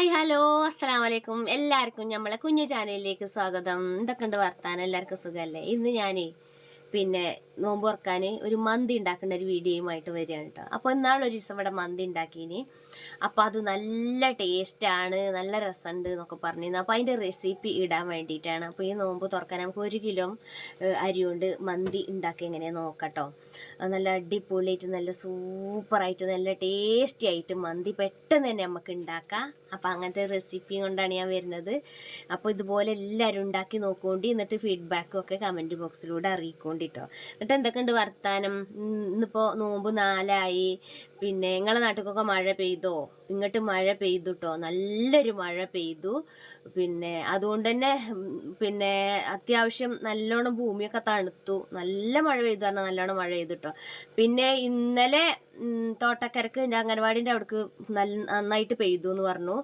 Hi hello. അസ്സാം വലൈക്കും എല്ലാവർക്കും നമ്മളെ കുഞ്ഞു ചാനലിലേക്ക് സ്വാഗതം. എന്തൊക്കെ ഉണ്ട് വർത്താനം? എല്ലാവർക്കും സുഖമല്ലേ? ഇന്ന് ഞാൻ പിന്നെ നോമ്പ് തുറക്കാൻ ഒരു മന്തി ഉണ്ടാക്കുന്ന ഒരു വീഡിയോയുമായിട്ട് വരികയാണ് കേട്ടോ. അപ്പോൾ ഇന്നാളൊരു ദിവസം ഇവിടെ മന്തി ഉണ്ടാക്കീനി അപ്പോൾ അത് നല്ല ടേസ്റ്റാണ് നല്ല രസമുണ്ട് എന്നൊക്കെ പറഞ്ഞിരുന്നു. അപ്പോൾ അതിന്റെ റെസിപ്പി ഇടാൻ വേണ്ടിയിട്ടാണ് അപ്പോൾ ഈ നോമ്പ് തുറക്കാൻ നമുക്ക് ഒരു കിലോ അരി കൊണ്ട് മന്തി ഉണ്ടാക്കി എങ്ങനെയാണ് നോക്കട്ടോ. നല്ല അടിപൊളിയായിട്ട് നല്ല സൂപ്പറായിട്ട് നല്ല ടേസ്റ്റി ആയിട്ട് മന്തി പെട്ടെന്ന് തന്നെ നമുക്ക് ഉണ്ടാക്കാം. അപ്പോൾ അങ്ങനത്തെ റെസിപ്പി കൊണ്ടാണ് ഞാൻ വരുന്നത്. അപ്പോൾ ഇതുപോലെ എല്ലാവരും ഉണ്ടാക്കി നോക്കുകൊണ്ട് എന്നിട്ട് ഫീഡ്ബാക്കും ഒക്കെ കമന്റ് ബോക്സിലൂടെ അറിയിക്കൊണ്ടിട്ടോ. എന്നിട്ട് എന്തൊക്കെയുണ്ട് വർത്താനം? ഇന്നിപ്പോൾ നോമ്പ് നാലായി. പിന്നെ നിങ്ങളെ നാട്ടിലൊക്കെ മഴ പെയ്തോ? ഇങ്ങോട്ട് മഴ പെയ്തുട്ടോ? നല്ലൊരു മഴ പെയ്തു. പിന്നെ അതുകൊണ്ട് തന്നെ പിന്നെ അത്യാവശ്യം നല്ലോണം ഭൂമിയൊക്കെ തണുത്തു. നല്ല മഴ പെയ്തു പറഞ്ഞാൽ നല്ലോണം മഴ പെയ്തുട്ടോ. പിന്നെ ഇന്നലെ തോട്ടക്കരക്ക് എന്റെ അംഗനവാടിന്റെ അവിടേക്ക് നല്ല നന്നായിട്ട് പെയ്തു എന്ന് പറഞ്ഞു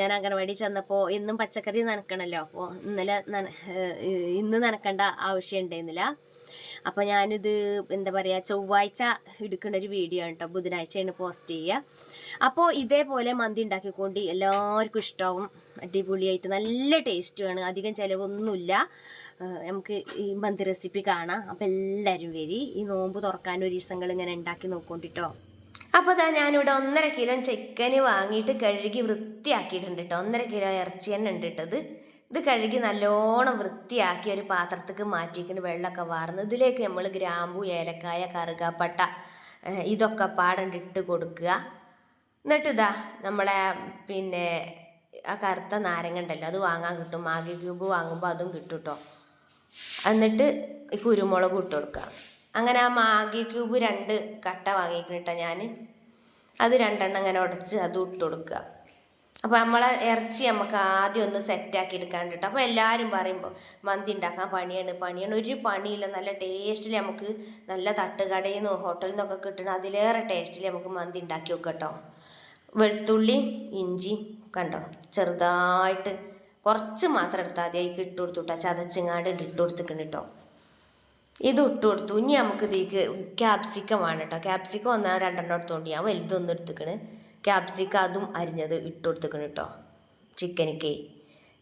ഞാൻ അംഗനവാടി ചെന്നപ്പോൾ എന്നും പച്ചക്കറി നനക്കണല്ലോ. അപ്പോൾ ഇന്നലെ നന ഇന്ന് നനക്കേണ്ട ആവശ്യം ഉണ്ടായിരുന്നില്ല. അപ്പോൾ ഞാനിത് എന്താ പറയുക ചൊവ്വാഴ്ച എടുക്കുന്ന ഒരു വീഡിയോ ആണ് കേട്ടോ ബുധനാഴ്ചയാണ് പോസ്റ്റ് ചെയ്യുക. അപ്പോൾ ഇതേപോലെ മന്തി ഉണ്ടാക്കിക്കൊണ്ട് എല്ലാവർക്കും ഇഷ്ടമാവും അടിപൊളിയായിട്ട് നല്ല ടേസ്റ്റുമാണ് അധികം ചിലവൊന്നുമില്ല. നമുക്ക് ഈ മന്തി റെസിപ്പി കാണാം. അപ്പോൾ എല്ലാവരും വരി. ഈ നോമ്പ് തുറക്കാൻ ഒരു ദിവസങ്ങൾ ഇങ്ങനെ ഉണ്ടാക്കി നോക്കൊണ്ടിട്ടോ അപ്പോൾ ഇതാ ഞാനിവിടെ ഒന്നര കിലോ ചിക്കന് വാങ്ങിയിട്ട് കഴുകി വൃത്തിയാക്കിയിട്ടുണ്ട് കേട്ടോ ഒന്നര കിലോ ഇറച്ചി തന്നെ ഉണ്ട് കേട്ടത് ഇത് കഴുകി നല്ലോണം വൃത്തിയാക്കി ഒരു പാത്രത്തേക്ക് മാറ്റിയിട്ട് വെള്ളമൊക്കെ വാർന്ന് ഇതിലേക്ക് നമ്മൾ ഗ്രാമ്പു ഏലക്കായ കറുകപ്പട്ട ഇതൊക്കെ പാടണ്ട് ഇട്ട് കൊടുക്കുക. എന്നിട്ട് ഇതാ നമ്മളെ പിന്നെ ആ കറുത്ത നാരങ്ങ ഉണ്ടല്ലോ അത് വാങ്ങാൻ കിട്ടും. മാഗി ക്യൂബ് വാങ്ങുമ്പോൾ അതും കിട്ടും കേട്ടോ എന്നിട്ട് കുരുമുളക് ഇട്ട് കൊടുക്കുക. അങ്ങനെ ആ മാഗി ക്യൂബ് രണ്ട് കട്ട വാങ്ങിക്കണിട്ടോ ഞാൻ അത് രണ്ടെണ്ണം അങ്ങനെ ഉടച്ച് അതും ഇട്ട് കൊടുക്കുക. അപ്പോൾ നമ്മളെ ഇറച്ചി നമുക്ക് ആദ്യം ഒന്ന് സെറ്റാക്കി എടുക്കാണ്ട് കേട്ടോ അപ്പോൾ എല്ലാവരും പറയുമ്പോൾ മന്തി ഉണ്ടാക്കാൻ പണിയാണ് പണിയാണ്. ഒരു പണിയില്ല നല്ല ടേസ്റ്റിൽ നമുക്ക് നല്ല തട്ടുകടയിൽ നിന്നോ ഹോട്ടലിൽ നിന്നൊക്കെ കിട്ടണം അതിലേറെ ടേസ്റ്റിൽ നമുക്ക് മന്തി ഉണ്ടാക്കി വെക്കാം കേട്ടോ വെളുത്തുള്ളിയും ഇഞ്ചിയും കണ്ടോ? ചെറുതായിട്ട് കുറച്ച് മാത്രം എടുത്താൽ മതി. അതിക്ക് ഇട്ട് കൊടുത്തുട്ടോ ചതച്ചിങ്ങാണ്ട് ഇട്ട് കൊടുത്തിക്കണം കേട്ടോ ഇത് ഇട്ട് കൊടുത്തു. ഇനി നമുക്ക് ഇതിലേക്ക് ക്യാപ്സിക്കം വേണം കേട്ടോ ക്യാപ്സിക്കം ഒന്നാ രണ്ടെണ്ണം എടുത്തോണ്ട്. ഞാൻ വലുതൊന്നും എടുത്തിക്കണ്. ക്യാപ്സിക്കം അതും അരിഞ്ഞത് ഇട്ട് കൊടുത്തേക്കണം കേട്ടോ ചിക്കനിക്ക്.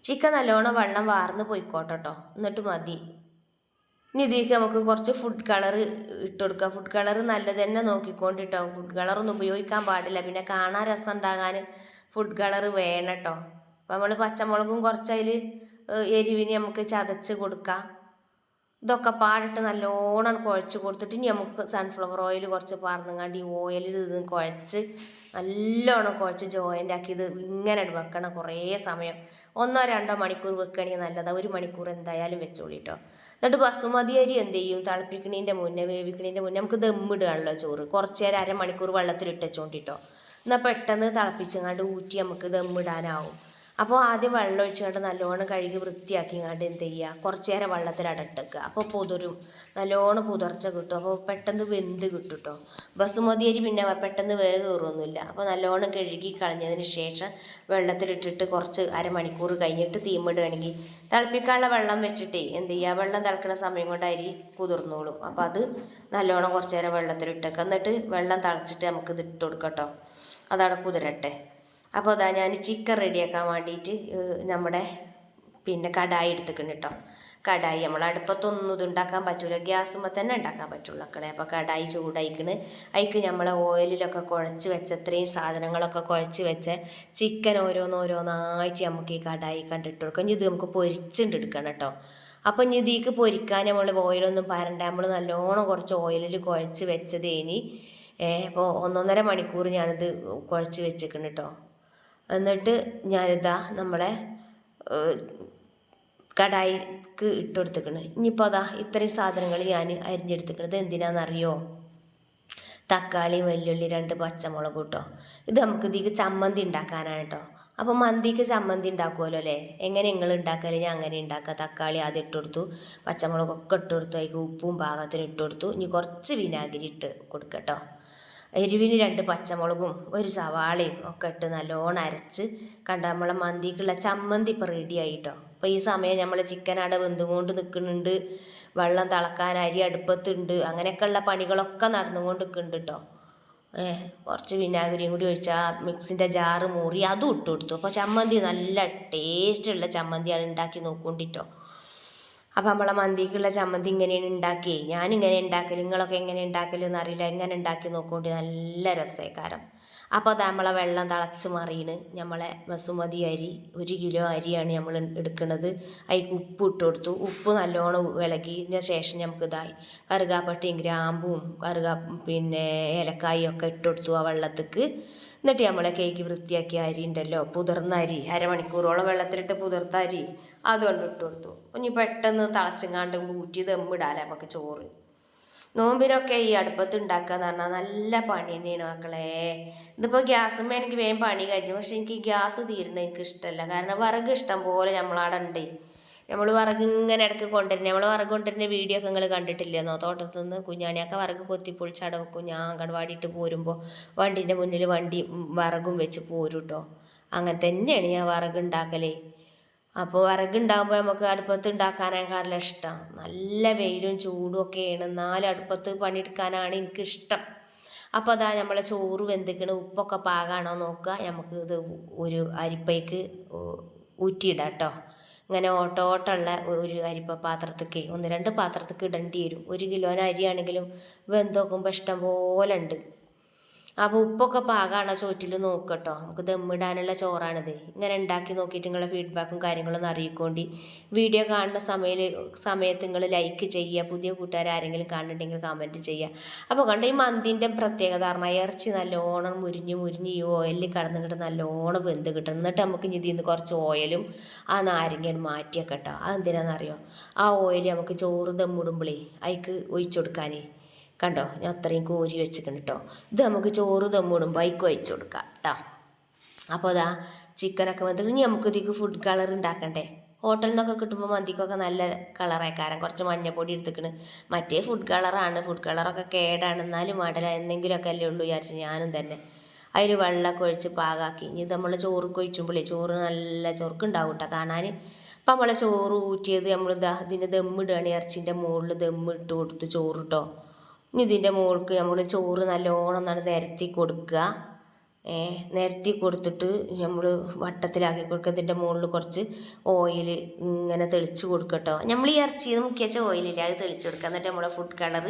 ചിക്കൻ നല്ലോണം വെള്ളം വാർന്ന് പോയിക്കോട്ടെ കേട്ടോ എന്നിട്ട് മതി. ഇനി ഇതിലേക്ക് നമുക്ക് കുറച്ച് ഫുഡ് കളർ ഇട്ട് കൊടുക്കാം ഫുഡ് കളർ നല്ലത് തന്നെ നോക്കിക്കൊണ്ടിട്ടോ ഫുഡ് കളറൊന്നും ഉപയോഗിക്കാൻ പാടില്ല. പിന്നെ കാണാൻ രസം ഉണ്ടാകാൻ ഫുഡ് കളർ വേണം കേട്ടോ അപ്പോൾ നമ്മൾ പച്ചമുളകും കുറച്ചതിൽ എരിവിന് നമുക്ക് ചതച്ച് കൊടുക്കാം. ഇതൊക്കെ പാടിട്ട് നല്ലോണം കുഴച്ച് കൊടുത്തിട്ട് ഇനി നമുക്ക് സൺഫ്ലവർ ഓയിൽ കുറച്ച് പാർന്നുങ്ങാണ്ട് ഈ ഓയിലിൽ ഇത് കുഴച്ച് നല്ലോണം കുഴച്ച് ജോയിന്റ് ആക്കി ഇത് ഇങ്ങനെ വെക്കണം കുറേ സമയം. ഒന്നോ രണ്ടോ മണിക്കൂർ വെക്കുകയാണെങ്കിൽ നല്ലതാണ് ഒരു മണിക്കൂർ എന്തായാലും വെച്ചോളി കേട്ടോ എന്നിട്ട് ബസുമതി അരി എന്ത് ചെയ്യും? തിളപ്പിക്കണീന്റെ മുന്നേ വേവിക്കണീന്റെ മുന്നേ നമുക്ക് ദമ്മിടുകയാണല്ലോ ചോറ്. കുറച്ച് നേരം അരമണിക്കൂർ വെള്ളത്തിൽ ഇട്ടുവെച്ചോണ്ടിട്ടോ എന്നാൽ പെട്ടെന്ന് തിളപ്പിച്ചങ്ങാണ്ട് ഊറ്റി നമുക്ക് ദമ്മിടാനാവും അപ്പോൾ ആദ്യം വെള്ളം ഒഴിച്ചുകൊണ്ട് നല്ലോണം കഴുകി വൃത്തിയാക്കി വൃത്തിയാക്കിങ്ങാണ്ട് എന്ത് ചെയ്യുക കുറച്ച് നേരം വെള്ളത്തിൽ അടട്ടക്കുക അപ്പോൾ പുതിരും നല്ലോണം പുതർച്ച കിട്ടും. അപ്പോൾ പെട്ടെന്ന് വെന്ത് കിട്ടും കേട്ടോ ബസുമതി അരി പിന്നെ പെട്ടെന്ന് വേഗം കയറുമൊന്നുമില്ല അപ്പോൾ നല്ലോണം കഴുകി കളഞ്ഞതിന് ശേഷം വെള്ളത്തിലിട്ടിട്ട് കുറച്ച് അരമണിക്കൂർ കഴിഞ്ഞിട്ട് തീമിടുകയാണെങ്കിൽ തിളപ്പിക്കാനുള്ള വെള്ളം വെച്ചിട്ട് എന്ത് ചെയ്യുക വെള്ളം തിളക്കുന്ന സമയം കൊണ്ട് അരി കുതിർന്നോളും. അപ്പോൾ അത് നല്ലോണം കുറച്ച് നേരം വെള്ളത്തിലിട്ടേക്കുക എന്നിട്ട് വെള്ളം തിളച്ചിട്ട് നമുക്ക് ഇത് ഇട്ട് കൊടുക്കാം കേട്ടോ അതവിടെ കുതിരട്ടെ. അപ്പോൾ അതാ ഞാൻ ചിക്കൻ റെഡിയാക്കാൻ വേണ്ടിയിട്ട് നമ്മുടെ പിന്നെ കടായി എടുത്തിക്കണം കേട്ടോ കടായി നമ്മൾ അടുപ്പത്തൊന്നും ഇത് ഉണ്ടാക്കാൻ പറ്റില്ല ഗ്യാസുമ്പോൾ തന്നെ ഉണ്ടാക്കാൻ പറ്റുള്ളൂ മക്കളെ. അപ്പോൾ കടായി ചൂടായിക്കണ്. അതിക്ക് നമ്മൾ ഓയിലിലൊക്കെ കുഴച്ച് വെച്ച ഇത്രയും സാധനങ്ങളൊക്കെ കുഴച്ച് വെച്ച ചിക്കൻ ഓരോന്നോരോന്നായിട്ട് നമുക്ക് ഈ കടായി കണ്ടിട്ട് കൊടുക്കാം. ഇത് നമുക്ക് പൊരിച്ചിട്ട് എടുക്കണം കേട്ടോ അപ്പോൾ ഇനി ഇതിക്ക് പൊരിക്കാൻ നമ്മൾ ഓയിലൊന്നും പരണ്ട. നമ്മൾ നല്ലോണം കുറച്ച് ഓയിലിൽ കുഴച്ച് വെച്ചതേനി. അപ്പോൾ ഒന്നൊന്നര മണിക്കൂർ ഞാനിത് കുഴച്ച് വെച്ചേക്കണം കേട്ടോ എന്നിട്ട് ഞാനിതാ നമ്മളെ കടായിക്ക് ഇട്ട് കൊടുത്തേക്കണ്. ഇനിയിപ്പോൾ അതാ ഇത്രയും സാധനങ്ങൾ ഞാൻ അരിഞ്ഞെടുത്തേക്കണത് എന്തിനാണെന്നറിയോ തക്കാളി വെല്ലുള്ളി രണ്ട് പച്ചമുളക് കേട്ടോ. ഇത് നമുക്ക് ഇതിക്ക് ചമ്മന്തി ഉണ്ടാക്കാനാണ് കേട്ടോ അപ്പോൾ മന്തിക്ക് ചമ്മന്തി ഉണ്ടാക്കുമല്ലോ അല്ലേ? എങ്ങനെ നിങ്ങൾ ഉണ്ടാക്കൽ? ഞാൻ അങ്ങനെ ഉണ്ടാക്കുക തക്കാളി ആദ്യം ഇട്ട് കൊടുത്തു. പച്ചമുളകൊക്കെ ഇട്ട് കൊടുത്തു. അതിക്ക് ഉപ്പും പാകത്തിന് ഇട്ട് കൊടുത്തു. ഇനി കുറച്ച് വിനാഗിരി ഇട്ട് കൊടുക്കട്ടോ. എരിവിന് രണ്ട് പച്ചമുളകും ഒരു സവാളയും ഒക്കെ ഇട്ട് നല്ലോണം അരച്ച് കണ്ട നമ്മളെ മന്തിക്കുള്ള ചമ്മന്തി ഇപ്പോൾ റെഡി ആയിട്ടോ. അപ്പോൾ ഈ സമയം നമ്മൾ ചിക്കൻ അട വെന്തുകൊണ്ട് നിൽക്കുന്നുണ്ട് വെള്ളം തിളക്കാൻ അരി അടുപ്പത്തുണ്ട് അങ്ങനെയൊക്കെയുള്ള പണികളൊക്കെ നടന്നുകൊണ്ട് നിൽക്കുന്നുണ്ട് കേട്ടോ. കുറച്ച് വിനാഗിരിയും കൂടി ഒഴിച്ചാൽ മിക്സിന്റെ ജാറ് മൂറി അതും ഇട്ട് കൊടുത്തു. അപ്പോൾ ചമ്മന്തി നല്ല ടേസ്റ്റുള്ള ചമ്മന്തിയാണ് ഉണ്ടാക്കി നോക്കൊണ്ടിട്ടോ അപ്പോൾ നമ്മളെ മന്തിക്കുള്ള ചമ്മന്തി ഇങ്ങനെയാണ് ഉണ്ടാക്കി ഞാനിങ്ങനെ ഉണ്ടാക്കൽ നിങ്ങളൊക്കെ എങ്ങനെ ഉണ്ടാക്കലെന്ന് അറിയില്ല. എങ്ങനെ ഉണ്ടാക്കി നോക്കൊണ്ട് നല്ല രസേക്കാരം. അപ്പോൾ അത് നമ്മളെ വെള്ളം തിളച്ച് മറിയണ്. നമ്മളെ ബസുമതി അരി ഒരു കിലോ അരിയാണ് നമ്മൾ എടുക്കുന്നത് അതിക്ക് ഉപ്പ് ഇട്ട് കൊടുത്തു. ഉപ്പ് നല്ലോണം ഇളകിയതിന് ശേഷം നമുക്ക് ഇതായി. കറുകാപ്പട്ടിയും ഗ്രാമ്പും കറുകാ പിന്നെ ഏലക്കായും ഒക്കെ ഇട്ട് കൊടുത്തു ആ വെള്ളത്തേക്ക്. എന്നിട്ട് നമ്മളെ കേക്ക് വൃത്തിയാക്കിയ അരി ഉണ്ടല്ലോ പുതിർന്ന അരി. അരമണിക്കൂറോളം വെള്ളത്തിലിട്ട് പുതിർത്ത അരി. അതുകൊണ്ട് ഇട്ട് കൊടുത്തു. ഇനി പെട്ടെന്ന് തിളച്ചങ്ങാണ്ട് ഊറ്റി ദമ്മിടാലേ നമുക്ക് ചോറ്. നോമ്പിനൊക്കെ ഈ അടുപ്പത്ത് ഉണ്ടാക്കുക എന്ന് പറഞ്ഞാൽ നല്ല പണി തന്നെയാണ് മക്കളെ. ഇതിപ്പോൾ ഗ്യാസും എനിക്ക് വേഗം പണി കഴിച്ചു. പക്ഷെ എനിക്ക് ഗ്യാസ് തീരുന്നത് എനിക്ക് ഇഷ്ടമല്ല. കാരണം വിറക് ഇഷ്ടം പോലെ നമ്മളവിടെ ഉണ്ട്. നമ്മൾ വിറക് ഇങ്ങനെ ഇടയ്ക്ക് കൊണ്ടുവരുന്നത് നമ്മൾ വിറക് കൊണ്ടുവരുന്ന വീഡിയോ ഒക്കെ നിങ്ങൾ കണ്ടിട്ടില്ലെന്നോ? തോട്ടത്തു നിന്ന് കുഞ്ഞാണിയൊക്കെ വിറക് കൊത്തി പൊളിച്ചട വെക്കും. ഞാൻ അങ്കണവാടിയിട്ട് പോരുമ്പോൾ വണ്ടീന്റെ മുന്നിൽ വണ്ടി വിറകും വെച്ച് പോരും കേട്ടോ അങ്ങനെ തന്നെയാണ് ഞാൻ വിറക് ഉണ്ടാക്കലേ. അപ്പോൾ വിറകുണ്ടാകുമ്പോൾ നമുക്ക് അടുപ്പത്ത് ഉണ്ടാക്കാനേക്കാളും ഇഷ്ടം. നല്ല വെയിലും ചൂടും ഒക്കെയാണ് എന്നാലും അടുപ്പത്ത് പണിയെടുക്കാനാണ് എനിക്കിഷ്ടം. അപ്പോൾ അതാ നമ്മളെ ചോറ് വെന്തിക്കണ ഉപ്പൊക്കെ പാകാണോ നോക്കുക. നമുക്ക് ഇത് ഒരു അരിപ്പയ്ക്ക് ഊറ്റിയിടാം കേട്ടോ. ഇങ്ങനെ ഓട്ടോട്ടുള്ള ഒരു അരിപ്പ പാത്രത്തേക്ക് ഒന്ന് രണ്ട് പാത്രത്തേക്ക് ഇടേണ്ടി വരും. ഒരു കിലോന് അരിയാണെങ്കിലും വെന്തോക്കുമ്പോൾ ഇഷ്ടം പോലെ ഉണ്ട്. അപ്പോൾ ഉപ്പൊക്കെ പാകമാണോ ചോറ്റിൽ നോക്കട്ടോ. നമുക്ക് ദമ്മിടാനുള്ള ചോറാണിത്. ഇങ്ങനെ ഉണ്ടാക്കി നോക്കിയിട്ട് നിങ്ങളുടെ ഫീഡ്ബാക്കും കാര്യങ്ങളും ഒന്ന് അറിയിക്കോണ്ടി. വീഡിയോ കാണുന്ന സമയത്ത് സമയത്ത് നിങ്ങൾ ലൈക്ക് ചെയ്യുക. പുതിയ കൂട്ടുകാർ ആരെങ്കിലും കാണുന്നുണ്ടെങ്കിൽ കമന്റ് ചെയ്യുക. അപ്പോൾ കണ്ട ഈ മന്തിന്റെ പ്രത്യേകത പറഞ്ഞാൽ ഇറച്ചി നല്ലോണം മുരിഞ്ഞ് മുരിഞ്ഞ് ഈ ഓയിലിൽ കിടന്നിട്ട് നല്ലോണം വെന്ത് കിട്ടണം. എന്നിട്ട് നമുക്ക് ഇതിൽ നിന്ന് കുറച്ച് ഓയിലും ആ നാരങ്ങയാണ് മാറ്റിയൊക്കെ കേട്ടോ അതെന്തിനാണെന്നറിയോ ആ ഓയിൽ നമുക്ക് ചോറ് ദമ്മിടുമ്പോഴേ അതിക്ക് ഒഴിച്ചു കൊടുക്കാനേ. കണ്ടോ? ഞാൻ അത്രയും കോരി വെച്ചിട്ടുണ്ട് കേട്ടോ ഇത് നമുക്ക് ചോറ് തമ്മൂടും ബൈക്ക് ഒഴിച്ചു കൊടുക്കാം കേട്ടോ അപ്പോൾ അതാ ചിക്കനൊക്കെ വന്നിട്ട് ഇനി നമുക്ക് ഇതിക്ക് ഫുഡ് കളർ ഉണ്ടാക്കണ്ടേ? ഹോട്ടലിൽ നിന്നൊക്കെ കിട്ടുമ്പോൾ മന്തിക്കൊക്കെ നല്ല കളറേക്കാരം കുറച്ച് മഞ്ഞപ്പൊടി എടുത്തിക്കണ്. മറ്റേ ഫുഡ് കളറാണ് ഫുഡ് കളറൊക്കെ കേടാണ്. എന്നാലും മടല എന്തെങ്കിലുമൊക്കെ അല്ലേ ഉള്ളൂ വിചാരിച്ച് ഞാനും തന്നെ. അതിൽ വെള്ളമൊക്കെ ഒഴിച്ച് പാകാക്കി ഇനി നമ്മൾ ചോറ് കൊഴിച്ചുമ്പോഴേ ചോറ് നല്ല ചൊറുക്കുണ്ടാവും കേട്ടോ കാണാൻ അപ്പം നമ്മളെ ചോറ് ഊറ്റിയത് നമ്മൾ ഇതാ ഇതിന്റെ ദമ്മിടുകയാണ് ഇറച്ചിന്റെ മുകളിൽ ദമ്മിട്ട് കൊടുത്ത് ചോറ് കേട്ടോ ഇനി ഇതിന്റെ മുകൾക്ക് നമ്മൾ ചോറ് നല്ലോണം നല്ല നിരത്തി കൊടുക്കുക. നിരത്തി കൊടുത്തിട്ട് നമ്മൾ വട്ടത്തിലാക്കി കൊടുക്കുക. ഇതിന്റെ മുകളിൽ കുറച്ച് ഓയിൽ ഇങ്ങനെ തെളിച്ച് കൊടുക്കട്ടോ നമ്മൾ ഈ ഇറച്ചിയിൽ നിന്ന് മുക്കിയ ഓയിലില്ല അത് തെളിച്ച് കൊടുക്കുക. എന്നിട്ട് നമ്മുടെ ഫുഡ് കളർ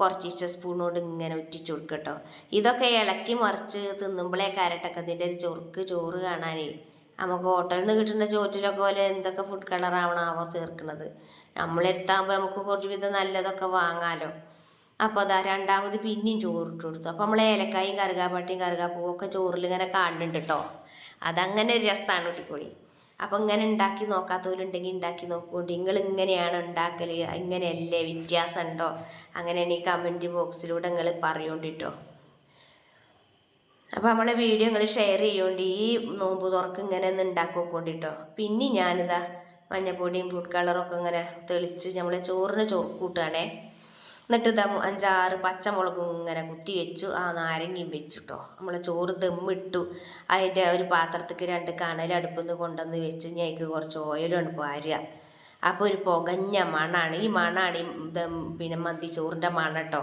കുറച്ച് സ്പൂണോട് ഇങ്ങനെ ഒറ്റിച്ച് കൊടുക്കട്ടോ ഇതൊക്കെ ഇളക്കി മറിച്ച് തിന്നുമ്പോഴേ കാരട്ടൊക്കെ ഇതിന്റെ ഒരു ചൊറുക്ക് ചോറ് കാണാനേ. നമുക്ക് ഹോട്ടലിൽ നിന്ന് കിട്ടുന്ന ചോറ്റിലൊക്കെ പോലെ എന്തൊക്കെ ഫുഡ് കളറാവണാവോ ചേർക്കണത് നമ്മളെടുത്താകുമ്പോൾ നമുക്ക് കുറച്ച് വിധം നല്ലതൊക്കെ വാങ്ങാമല്ലോ അപ്പോൾ അതാ രണ്ടാമത് പിന്നെയും ചോറിട്ട് കൊടുത്തു. അപ്പോൾ നമ്മൾ ഏലക്കായും കറുകാപ്പട്ടിയും കറുകാപ്പൂവും ഒക്കെ ചോറിൽ ഇങ്ങനെ കാണുന്നുണ്ട് കേട്ടോ അതങ്ങനെ ഒരു രസമാണ് കുട്ടിക്കോളി. അപ്പോൾ ഇങ്ങനെ ഉണ്ടാക്കി നോക്കാത്തവരുണ്ടെങ്കിൽ ഉണ്ടാക്കി നോക്കുകൊണ്ട് നിങ്ങൾ ഇങ്ങനെയാണ് ഉണ്ടാക്കൽ ഇങ്ങനെയല്ലേ വ്യത്യാസം ഉണ്ടോ അങ്ങനെയാണ് ഈ കമന്റ് ബോക്സിലൂടെ നിങ്ങൾ പറയുകൊണ്ടിട്ടോ അപ്പോൾ നമ്മളെ വീഡിയോ നിങ്ങൾ ഷെയർ ചെയ്യുകൊണ്ട് ഈ നോമ്പ് തുറക്ക് ഇങ്ങനെ ഒന്ന് ഉണ്ടാക്കി നോക്കൊണ്ടിട്ടോ. പിന്നെ ഞാനിതാ മഞ്ഞപ്പൊടിയും ഫുഡ് കളറൊക്കെ ഇങ്ങനെ തെളിച്ച് നമ്മളെ ചോറിന് ചോ കൂട്ടുകയാണേ എന്നിട്ട് ദം അഞ്ചാറ് പച്ചമുളകും ഇങ്ങനെ കുത്തി വെച്ചു. ആ നാരങ്ങയും വെച്ചു കേട്ടോ നമ്മൾ ചോറ് ദമ്മിട്ടു. അതിന്റെ ഒരു പാത്രത്തേക്ക് രണ്ട് നിന്ന് കൊണ്ടുവന്ന് വെച്ച് ഞങ്ങൾക്ക് കുറച്ച് ഓയിലുണ്ട് പാരുക. അപ്പോൾ ഒരു പുകഞ്ഞ മണാണ്. ഈ മണാണ് ഈ ദം പിന്നെ മന്തി ചോറിന്റെ മണട്ടോ കേട്ടോ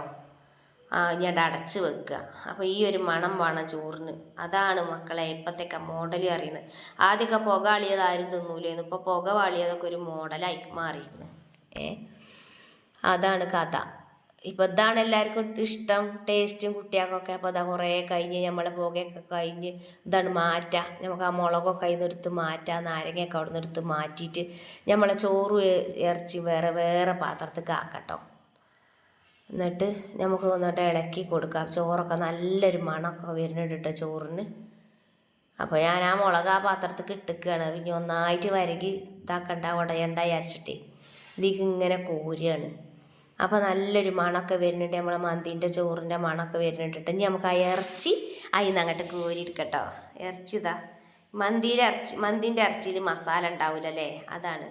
ഞാൻ അടച്ച് വെക്കുക. അപ്പോൾ ഈ ഒരു മണം വേണം ചോറിന്. അതാണ് മക്കളെ ഇപ്പോഴത്തേക്ക് മോഡൽ അറിയുന്നത് ആദ്യമൊക്കെ പുക അളിയത് ആരും തിന്നൂലേന്ന്. ഇപ്പോൾ പുക വാളിയതൊക്കെ ഒരു മോഡലായി മാറിയിരിക്കുന്നത് ഏ? അതാണ് കഥ. ഇപ്പം ഇതാണ് എല്ലാവർക്കും ഇഷ്ടം ടേസ്റ്റും കുട്ടികൾക്കൊക്കെ അപ്പോൾ അതാ കുറേ കഴിഞ്ഞ് നമ്മളെ പുകയൊക്കെ കഴിഞ്ഞ് ഇതാണ് മാറ്റുക നമുക്ക് ആ മുളകൊക്കെ അതിൽ നിന്ന് എടുത്ത് മാറ്റുക നാരങ്ങയൊക്കെ അവിടെ നിന്ന് എടുത്ത് മാറ്റിയിട്ട് നമ്മളെ ചോറ് ഇറച്ചി വേറെ വേറെ പാത്രത്തേക്ക് ആക്കട്ടോ. എന്നിട്ട് നമുക്ക് ഒന്നിട്ട് ഇളക്കി കൊടുക്കാം. ചോറൊക്കെ നല്ലൊരു മണമൊക്കെ വരുന്നുണ്ട് കേട്ടോ ചോറിന്. അപ്പോൾ ഞാൻ ആ മുളക് ആ പാത്രത്തേക്ക് ഇട്ടിക്കുകയാണ് പിന്നെ ഒന്നായിട്ട് വരകി ഇതാക്കണ്ട ഉടയണ്ട വിചാരിച്ചിട്ടേ. ഇതിങ്ങനെ ഇങ്ങനെ കോരുകയാണ് അപ്പോൾ നല്ലൊരു മണമൊക്കെ വരുന്നുണ്ട്. നമ്മളെ മന്തിന്റെ ചോറിന്റെ മണമൊക്കെ വരുന്നുണ്ട് ഇനി നമുക്ക് ആ ഇറച്ചി അതിൽ നിന്ന് അങ്ങോട്ട് കോരി എടുക്കട്ടോ. ഇറച്ചി ഇതാ. മന്തിയുടെ ഇറച്ചി മന്തിന്റെ ഇറച്ചിയിൽ മസാല ഉണ്ടാവില്ലല്ലേ അതാണ്.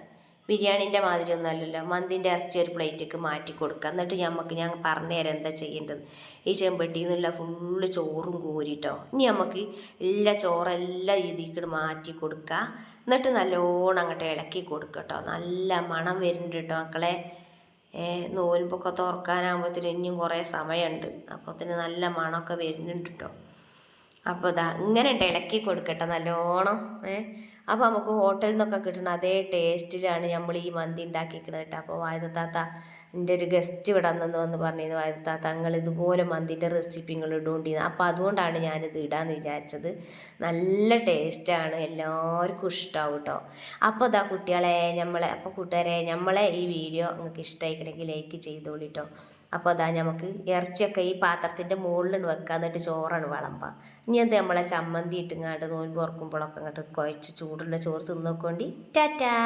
ബിരിയാണീന്റെ മാതിരി ഒന്നും അല്ലല്ലോ. മന്തിന്റെ ഇറച്ചി ഒരു പ്ലേറ്റേക്ക് മാറ്റി കൊടുക്കുക. എന്നിട്ട് നമുക്ക് ഞാൻ പറഞ്ഞുതരാം എന്താ ചെയ്യേണ്ടത്. ഈ ചെമ്പട്ടിയിൽ നിന്നുള്ള ഫുള്ള് ചോറും കോരിട്ടോ. ഇനി നമുക്ക് എല്ലാ ചോറെല്ലാം ഇതിലേക്ക് മാറ്റി കൊടുക്കുക. എന്നിട്ട് നല്ലോണം അങ്ങോട്ട് ഇളക്കി കൊടുക്കട്ടോ. നല്ല മണം വരുന്നുണ്ട് കേട്ടോ മക്കളെ. നോൽമ്പൊക്കെ തുറക്കാനാകുമ്പോഴത്തേന് ഇനിയും കുറേ സമയമുണ്ട്. അപ്പോൾ അതിന് നല്ല മണമൊക്കെ വരുന്നുണ്ട് കേട്ടോ അപ്പോൾ ഇതാ ഇങ്ങനെ ഇളക്കി കൊടുക്കട്ടെ നല്ലോണം ഏ. അപ്പോൾ നമുക്ക് ഹോട്ടലിൽ നിന്നൊക്കെ കിട്ടുന്ന അതേ ടേസ്റ്റിലാണ് നമ്മൾ ഈ മന്തി ഉണ്ടാക്കിക്കുന്നത് കേട്ടോ. അപ്പോൾ വായതാത്ത എന്റെ ഒരു ഗസ്റ്റ് ഇവിടെ നിന്ന് വന്ന് പറഞ്ഞിരുന്നു വരുത്ത തങ്ങൾ ഇതുപോലെ മന്തിന്റെ റെസിപ്പി നിങ്ങൾ ഇടുകൊണ്ടിരുന്നത് അപ്പോൾ അതുകൊണ്ടാണ് ഞാനിത് ഇടാമെന്ന് വിചാരിച്ചത്. നല്ല ടേസ്റ്റാണ് എല്ലാവർക്കും ഇഷ്ടമാവും കേട്ടോ അപ്പോൾ ഇതാ കുട്ടികളെ നമ്മളെ അപ്പോൾ കൂട്ടുകാരെ നമ്മളെ ഈ വീഡിയോ നിങ്ങൾക്ക് ഇഷ്ടമായിക്കണമെങ്കിൽ ലൈക്ക് ചെയ്തോളി കേട്ടോ അപ്പോൾ അതാ നമുക്ക് ഇറച്ചിയൊക്കെ ഈ പാത്രത്തിന്റെ മുകളിൽ വെക്കുക എന്നിട്ട് ചോറാണ് വിളമ്പുക ഇനി അത് നമ്മളെ ചമ്മന്തി ഇട്ടുങ്ങാണ്ട് നോൻപ് ഓർക്കുമ്പോഴൊക്കെ അങ്ങോട്ട് കുഴച്ച് ചൂടുള്ള ചോറ് തിന്നോക്കോണ്ടി. ടാറ്റാ!